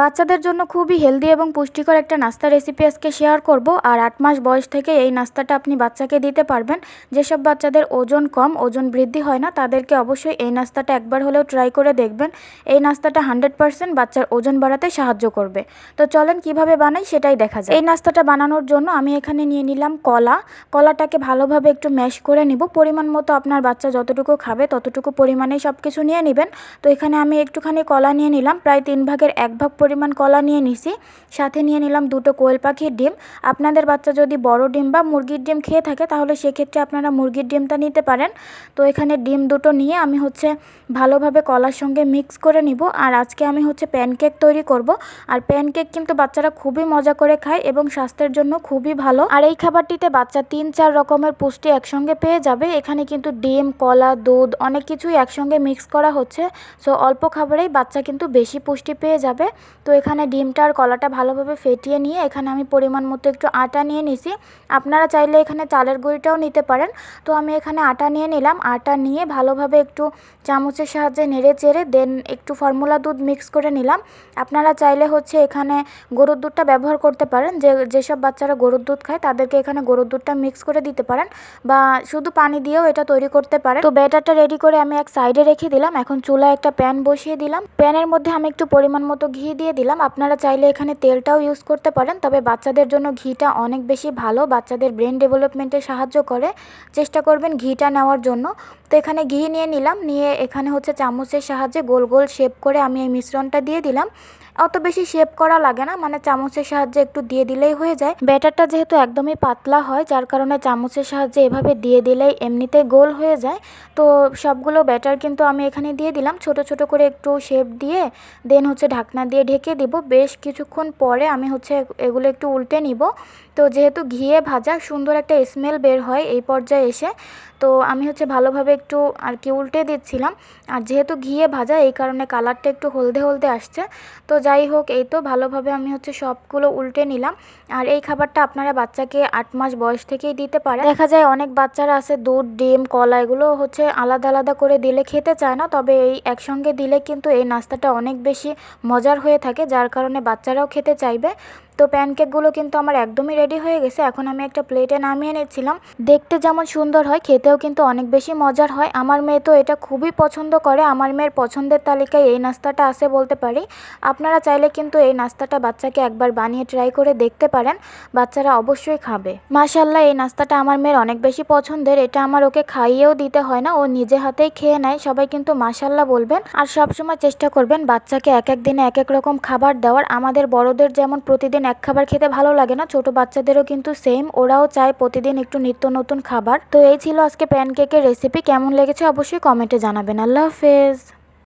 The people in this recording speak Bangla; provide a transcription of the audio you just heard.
বাচ্চাদের জন্য খুবই হেলদি এবং পুষ্টিকর একটা নাস্তা রেসিপি আজকে শেয়ার করব। আর আট মাস বয়স থেকে এই নাস্তাটা আপনি বাচ্চাকে দিতে পারবেন। যেসব বাচ্চাদের ওজন কম, ওজন বৃদ্ধি হয় না, তাদেরকে অবশ্যই এই নাস্তাটা একবার হলেও ট্রাই করে দেখবেন। এই নাস্তাটা হান্ড্রেড পারসেন্ট বাচ্চার ওজন বাড়াতে সাহায্য করবে। তো চলেন কীভাবে বানাই সেটাই দেখা যায় এই নাস্তাটা বানানোর জন্য আমি এখানে নিয়ে নিলাম কলা। কলাটাকে ভালোভাবে একটু ম্যাশ করে নিব। পরিমাণ মতো আপনার বাচ্চা যতটুকু খাবে ততটুকু পরিমাণে সব কিছু নিয়ে নেবেন। তো এখানে আমি একটুখানি কলা নিয়ে নিলাম। প্রায় তিন ভাগের এক ভাগ পরিমাণ কলা নিয়ে নিছি, সাথে নিয়ে নিলাম দুটো কোয়েল পাখির ডিম। আপনাদের বাচ্চা যদি বড় ডিম বা মুরগির ডিম খেয়ে থাকে, তাহলে সেক্ষেত্রে আপনারা মুরগির ডিমটা নিতে পারেন। তো এখানে ডিম দুটো নিয়ে আমি হচ্ছে ভালোভাবে কলার সঙ্গে মিক্স করে নিব। আর আজকে আমি হচ্ছে প্যানকেক তৈরি করব। আর প্যানকেক কিন্তু বাচ্চারা খুবই মজা করে খায় এবং স্বাস্থ্যের জন্য খুবই ভালো। আর এই খাবারটিতে বাচ্চা তিন, চার রকমের পুষ্টি একসঙ্গে পেয়ে যাবে। এখানে কিন্তু ডিম, কলা, দুধ, অনেক কিছুই একসঙ্গে মিক্স করা হচ্ছে। সো অল্প খাবারেই বাচ্চা কিন্তু বেশি পুষ্টি পেয়ে যাবে। তো এখানে ডিমটা আর কলাটা ভালোভাবে ফেটিয়ে নিয়ে এখানে আমি পরিমাণ মতো একটু আটা নিয়ে নিছি। আপনারা চাইলে এখানে চালের গুঁড়িটাও নিতে পারেন। তো আমি এখানে আটা নিয়ে নিলাম। আটা নিয়ে ভালোভাবে একটু চামচের সাহায্যে নেড়ে চেড়ে দেন একটু ফর্মুলা দুধ মিক্স করে নিলাম। আপনারা চাইলে হচ্ছে এখানে গরুর দুধটা ব্যবহার করতে পারেন। যে, যেসব বাচ্চারা গরুর দুধ খায় তাদেরকে এখানে গরুর দুধটা মিক্স করে দিতে পারেন বা শুধু পানি দিয়েও এটা তৈরি করতে পারেন। তো ব্যাটারটা রেডি করে আমি এক সাইডে রেখে দিলাম। এখন চুলায় একটা প্যান বসিয়ে দিলাম। প্যানের মধ্যে আমি একটু পরিমাণ মতো ঘি দিয়ে দিলাম। আপনারা চাইলে এখানে তেলটাও ইউজ করতে পারেন, তবে বাচ্চাদের জন্য ঘিটা অনেক বেশি ভালো। বাচ্চাদের ব্রেন ডেভেলপমেন্টে সাহায্য করে। চেষ্টা করবেন ঘিটা নেওয়ার জন্য। তো এখানে ঘি নিয়ে নিলাম। নিয়ে এখানে হচ্ছে চামচের সাহায্যে গোল গোল শেপ করে আমি এই মিশ্রণটা দিয়ে দিলাম। অত বেশি শেপ করা লাগে না মানে চামচের সাহায্যে একটু দিয়ে দিলেই হয়ে যায়। ব্যাটারটা যেহেতু একদমই পাতলা হয়, যার কারণে চামচের সাহায্যে এভাবে দিয়ে দিলেই এমনিতে গোল হয়ে যায়। তো সবগুলো ব্যাটার কিন্তু আমি এখানে দিয়ে দিলাম। ছোট ছোট করে একটু শেপ দিয়ে দেন হচ্ছে ঢাকনা দিয়ে ঢেকে দেব। বেশ কিছুক্ষণ পরে আমি হচ্ছে এগুলো একটু উল্টে নিব। তো যেহেতু ঘিয়ে ভাজা, সুন্দর একটা স্মেল বের হয় এই পর্যায়ে এসে, তো আমি হচ্ছে ভালোভাবে একটু আর কি উল্টে দিচ্ছিলাম। আর যেহেতু ঘিয়ে ভাজা, এই কারণে কালারটা একটু হলদে হলদে আসছে। তো যাই হোক, এই তো ভালোভাবে আমি হচ্ছে সবগুলো উল্টে নিলাম। আর এই খাবারটা আপনারা বাচ্চাকে আট মাস বয়স থেকেই দিতে পারে দেখা যায় অনেক বাচ্চারা আছে, দুধ, ডিম, কলা, এগুলো হচ্ছে আলাদা আলাদা করে দিলে খেতে চায় না। তবে এই একসঙ্গে দিলে কিন্তু এই নাস্তাটা অনেক বেশি মজার হয়ে থাকে, যার কারণে বাচ্চারাও খেতে চাইবে। তো প্যানকেকগুলো কিন্তু আমার একদমই রেডি হয়ে গেছে। এখন আমি একটা প্লেটে নামিয়ে নিচ্ছিলাম। দেখতে যেমন সুন্দর হয়, খেতেও কিন্তু অনেক বেশি মজার হয়। আমার মেয়ে তো এটা খুবই পছন্দ করে। আমার মেয়ের পছন্দের তালিকায় এই নাস্তাটা আছে বলতে পারি। আপনারা চাইলে কিন্তু এই নাস্তাটা বাচ্চাকে একবার বানিয়ে ট্রাই করে দেখতে পারেন। বাচ্চারা অবশ্যই খাবে। মাশাল্লাহ এই নাস্তাটা আমার মেয়ের অনেক বেশি পছন্দের। এটা আমার ওকে খাইয়েও দিতে হয় না। ও নিজে হাতেই খেয়ে নেয়। সবাই কিন্তু মাশাল্লাহ বলবেন। আর সবসময় চেষ্টা করবেন বাচ্চাকে এক এক দিনে এক এক রকম খাবার দেওয়ার। আমাদের বড়দের যেমন প্রতিদিন এক খাবার খেতে ভালো লাগে না, ছোট বাচ্চাদেরও কিন্তু সেম ওরাও চায় প্রতিদিন একটু নিত্য নতুন খাবার। তো এই ছিল আজকে প্যানকেকের রেসিপি কেমন লেগেছে অবশ্যই কমেন্টে জানাবেন। আল্লাহ হাফেজ।